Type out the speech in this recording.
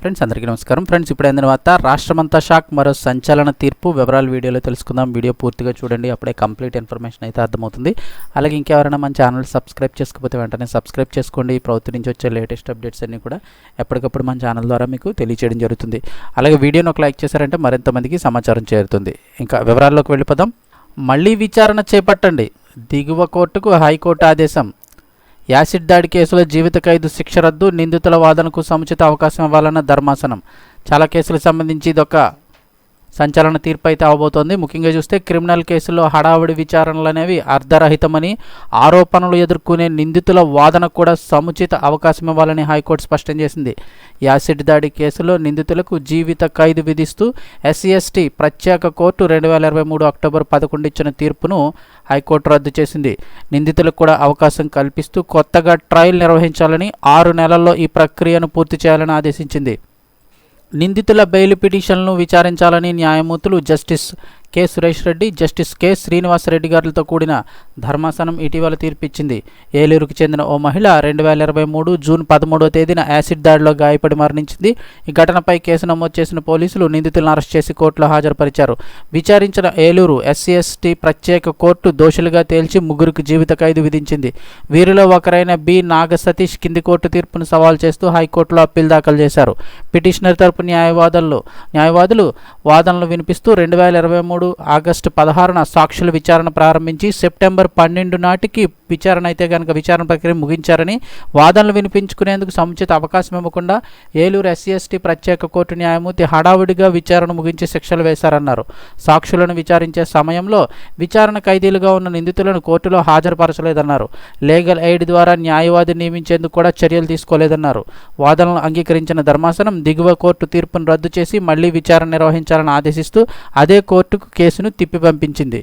Friends అందరికీ నమస్కారం. Friends ఇప్పుడు అయిన తర్వాత రాష్ట్రమంతా షాక్ మరో సంచలన తీర్పు. వివరాలు వీడియోలో తెలుసుకుందాం. వీడియో పూర్తిగా చూడండి. అప్పుడే కంప్లీట్ ఇన్ఫర్మేషన్ అయితే అర్థమవుతుంది. అలాగే ఇంకెవరైనా మన ఛానల్ సబ్స్క్రైబ్ చేసుకోకపోతే వెంటనే సబ్స్క్రైబ్ చేసుకోండి. ప్రభుత్వం నుంచి వచ్చే లేటెస్ట్ అప్డేట్స్ అన్నీ కూడా ఎప్పటికప్పుడు మన ఛానల్ ద్వారా మీకు తెలియచేయడం జరుగుతుంది. అలాగే వీడియోని ఒక లైక్ చేశారంటే మరింత మందికి సమాచారం చేరుతుంది. ఇంకా వివరాల్లోకి వెళ్ళిపోదాం. మళ్ళీ విచారణ చేపట్టండి. దిగువ కోర్టుకు హైకోర్టు ఆదేశం. యాసిడ్ దాడి కేసులో జీవిత ఖైదు శిక్ష రద్దు నిందితుల వాదనకు సముచిత అవకాశం ఇవ్వాలన్న ధర్మాసనం. చాలా కేసులకు సంబంధించి ఇదొక సంచలన తీర్పు అయితే అవబోతోంది. ముఖ్యంగా చూస్తే క్రిమినల్ కేసుల్లో హడావుడి విచారణలు అనేవి అర్ధరహితమని ఆరోపణలు ఎదుర్కొనే నిందితుల వాదనకు కూడా సముచిత అవకాశం ఇవ్వాలని హైకోర్టు స్పష్టం చేసింది. యాసిడ్ దాడి కేసులో నిందితులకు జీవిత ఖైదు విధిస్తూ ఎస్సీ ఎస్టీ ప్రత్యేక కోర్టు రెండు వేల ఇరవై మూడు అక్టోబర్ పదకొండు ఇచ్చిన తీర్పును హైకోర్టు రద్దు చేసింది. నిందితులకు కూడా అవకాశం కల్పిస్తూ కొత్తగా ట్రయల్ నిర్వహించాలని ఆరు నెలల్లో ఈ ప్రక్రియను పూర్తి చేయాలని ఆదేశించింది. నిందితుల బెయిల్ పిటిషన్లను విచారించాలని న్యాయమూర్తులు justice K. Suresh Reddy justice K. Srinivasa Reddy గారులతో కూడిన ధర్మాసనం ఇటీవల తీర్పిచ్చింది. ఏలూరుకు చెందిన ఓ మహిళ రెండు వేల ఇరవై మూడు జూన్ పదమూడవ తేదీన యాసిడ్ దాడిలో గాయపడి మరణించింది. ఈ ఘటనపై కేసు నమోదు చేసిన పోలీసులు నిందితులను అరెస్ట్ చేసి కోర్టులో హాజరుపరిచారు. విచారించిన ఏలూరు ఎస్సీ ఎస్టీ ప్రత్యేక కోర్టు దోషులుగా తేల్చి ముగ్గురికి జీవిత ఖైదు విధించింది. వీరిలో ఒకరైన బి. నాగ సతీష్ కింది కోర్టు తీర్పును సవాల్ చేస్తూ హైకోర్టులో అప్పీల్ దాఖలు చేశారు. పిటిషనర్ తరపు న్యాయవాదులు న్యాయవాదులు వాదనలు వినిపిస్తూ రెండు వేల ఇరవై మూడు మూడు ఆగస్టు పదహారున సాక్షుల విచారణ ప్రారంభించి సెప్టెంబర్ పన్నెండు నాటికి విచారణ అయితే కనుక విచారణ ప్రక్రియ ముగించారని వాదనలు వినిపించుకునేందుకు సముచిత అవకాశం ఇవ్వకుండా ఏలూరు ఎస్సీ ఎస్టీ ప్రత్యేక కోర్టు న్యాయమూర్తి హడావుడిగా విచారణ ముగించి శిక్షలు వేశారన్నారు. సాక్షులను విచారించే సమయంలో విచారణ ఖైదీలుగా ఉన్న నిందితులను కోర్టులో హాజరుపరచలేదన్నారు. లీగల్ ఎయిడ్ ద్వారా న్యాయవాది నియమించేందుకు కూడా చర్యలు తీసుకోలేదన్నారు. వాదనలు అంగీకరించిన ధర్మాసనం దిగువ కోర్టు తీర్పును రద్దు చేసి మళ్ళీ విచారణ నిర్వహించాలని ఆదేశిస్తూ అదే కోర్టుకు కేసును తిప్పి పంపించింది.